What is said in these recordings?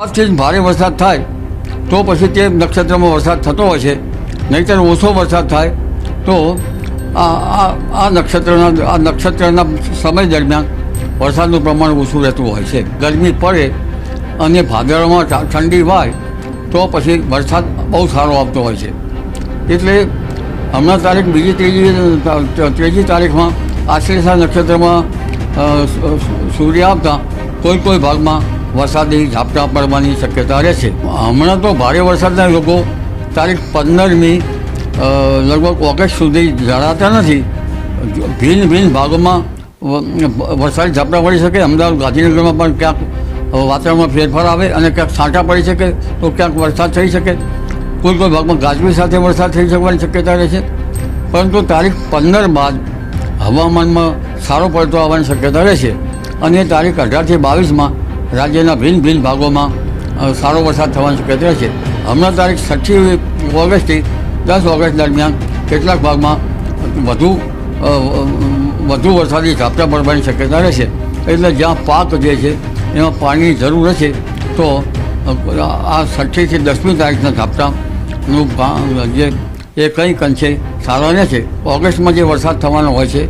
આજથી ભારે વરસાદ થાય, તો પછી તે નક્ષત્રમાં વરસાદ થતો હોય છે. નહીંતર ઓછો વરસાદ થાય, તો આ આ નક્ષત્રના આ નક્ષત્રના સમય દરમિયાન વરસાદનું પ્રમાણ ઓછું રહેતું હોય છે. ગરમી પડે અને ભાદરમાં ઠંડી વાય, તો પછી વરસાદ બહુ સારો આવતો હોય છે. એટલે હમણાં તારીખ બીજી ત્રીજી ત્રીજી તારીખમાં આશ્લેષા નક્ષત્રમાં સૂર્ય આવતા, કોઈ કોઈ ભાગમાં વરસાદી ઝાપટા પડવાની શક્યતા રહેશે હમણાં તો ભારે વરસાદના લોકો તારીખ પંદરમી લગભગ ઓગસ્ટ સુધી જણાતા નથી. ભિન્ન ભિન્ન ભાગોમાં વરસાદી ઝાપટા પડી શકે. અમદાવાદ, ગાંધીનગરમાં પણ ક્યાંક વાતાવરણમાં ફેરફાર આવે અને ક્યાંક છાંટા પડી શકે તો ક્યાંક વરસાદ થઈ શકે. કોઈ કોઈ ભાગમાં ગાજવી સાથે વરસાદ થઈ શકવાની શક્યતા રહે છે. પરંતુ તારીખ પંદર બાદ હવામાનમાં સારો પડતો આવવાની શક્યતા રહેશે અને તારીખ અઢારથી બાવીસમાં રાજ્યના ભિન્ન ભિન્ન ભાગોમાં સારો વરસાદ થવાની શક્યતા રહેશે હમણાં તારીખ છઠ્ઠી ઓગસ્ટથી દસ ઓગસ્ટ દરમિયાન કેટલાક ભાગમાં વધુ વધુ વરસાદી ઝાપટા પડવાની શક્યતા રહેશે. એટલે જ્યાં પાક જે છે, એમાં પાણીની જરૂર હશે, તો આ છઠ્ઠીથી દસમી તારીખના ઝાપટાનું જે, એ કંઈક અંશે સારા રહે છે ઓગસ્ટમાં જે વરસાદ થવાનો હોય છે,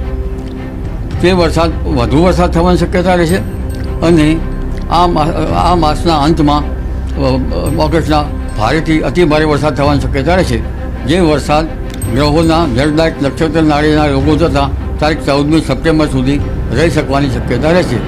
તે વરસાદ, વધુ વરસાદ થવાની શક્યતા રહેશે. અને આ આ માસના અંતમાં ઓગસ્ટના ભારેથી અતિ ભારે વરસાદ થવાની શક્યતા રહે છે જે વરસાદ ગ્રહોના જળદાયક નક્ષત્ર નાળીના રોગો થતાં તારીખ ચૌદમી સપ્ટેમ્બર સુધી રહી શકવાની શક્યતા રહેશે.